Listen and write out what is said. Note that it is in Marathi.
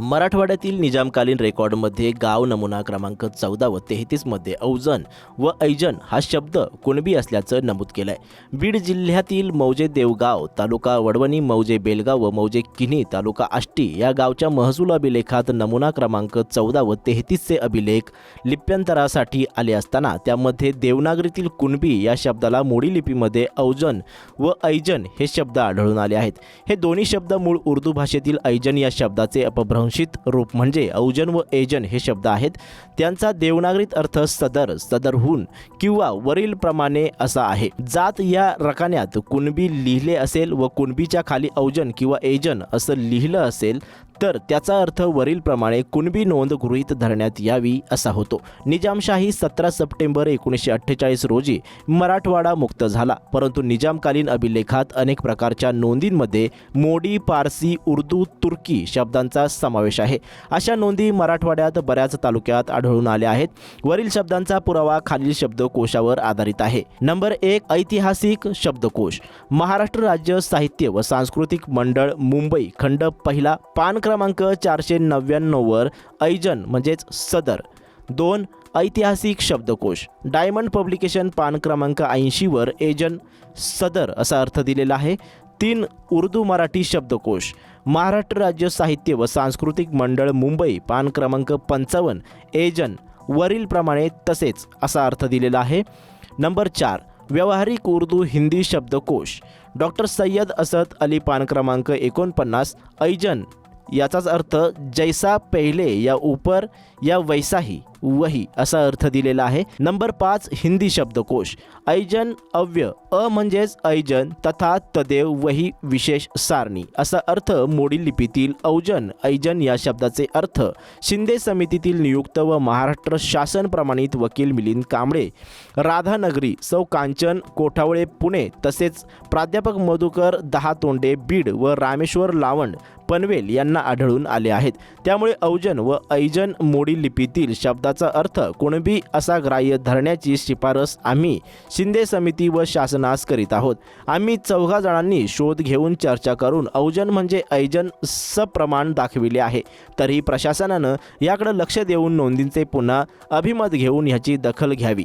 मराठवाड्यातील निजामकालीन रेकॉर्डमध्ये गाव नमुना क्रमांक चौदा व तेहतीसमध्ये औजन व ऐजन हा शब्द कुणबी असल्याचं नमूद केलं आहे बीड जिल्ह्यातील मौजे देवगाव तालुका वडवणी मौजे बेलगाव व मौजे किन्ही तालुका आष्टी या गावच्या महसूल अभिलेखात नमुना क्रमांक चौदा व तेहतीसचे अभिलेख लिप्यंतरासाठी आले असताना त्यामध्ये देवनागरीतील कुणबी या शब्दाला मोडी लिपीमध्ये औजन व ऐजन हे शब्द आढळून आले आहेत. हे दोन्ही शब्द मूळ उर्दू भाषेतील ऐजन या शब्दाचे संशित रूप म्हणजे औजन व एजन हे शब्द आहेत. त्यांचा देवनागरीत अर्थ सदर सदरहून किंवा वरील प्रमाणे असा आहे. जात या रकान्यात कुणबी लिहिले असेल व कुणबीच्या खाली औजन किंवा एजन असं लिहिलं असेल तर त्याचा अर्थ वरीलप्रमाणे कुणबी नोंद गृहीत धरण्यात यावी असा होतो. निजामशाही सतरा सप्टेंबर एकोणीसशे अठ्ठेचाळीस रोजी मराठवाडा मुक्त झाला. परंतु निजामकालीन अभिलेखात अनेक प्रकारच्या नोंदींमध्ये मोडी पारसी उर्दू तुर्की शब्दांचा समावेश आहे. अशा नोंदी मराठवाड्यात बऱ्याच तालुक्यात आढळून आल्या आहेत. वरील शब्दांचा पुरावा खालील शब्दकोशावर आधारित आहे. नंबर एक ऐतिहासिक शब्दकोश. महाराष्ट्र राज्य साहित्य व सांस्कृतिक मंडळ मुंबई खंड पहिला पान क्रमांक चारशे नव्याण्णववर ऐजन म्हणजेच सदर. दोन ऐतिहासिक शब्दकोश. डायमंड पब्लिकेशन पान क्रमांक ऐंशीवर एजन सदर असा अर्थ दिलेला आहे. तीन उर्दू मराठी शब्दकोश. महाराष्ट्र राज्य साहित्य व सांस्कृतिक मंडळ मुंबई पान क्रमांक पंचावन्न एजन वरीलप्रमाणे तसेच असा अर्थ दिलेला आहे. नंबर चार व्यावहारिक उर्दू हिंदी शब्दकोश. डॉक्टर सय्यद असद अली पान क्रमांक एकोणपन्नास ऐजन याचाच अर्थ जैसा पहिले या ऊपर या वैसाही वही असा अर्थ दिलेला आहे. नंबर पाच हिंदी शब्दकोश. ऐजन अव्य अ म्हणजेच ऐजन तथा तदेव वही विशेष सारणी. असा अर्थ मोडी लिपीतील औजन ऐजन या शब्दाचे अर्थ. शिंदे समितीतील नियुक्त व महाराष्ट्र शासन प्रमाणित वकील मिलिंद कांबळे. राधानगरी सौ कांचन कोठावळे पुणे तसेच प्राध्यापक मधुकर दहा तोंडे बीड व रामेश्वर लावंड पनवेल यांना आढळून आले आहेत. त्यामुळे औजन व ऐजन मोडी लिपीतील शब्दाचा अर्थ कुणबी असा ग्राह्य धरण्याची शिफारस आम्ही शिंदे समिती व शासनास करीत आहोत. आम्ही चौघा जणांनी शोध घेऊन चर्चा करून औजन म्हणजे ऐजन सप्रमाण दाखविले आहे. तरीही प्रशासनानं याकडे लक्ष देऊन नोंदींचे पुन्हा अभिमत घेऊन ह्याची दखल घ्यावी.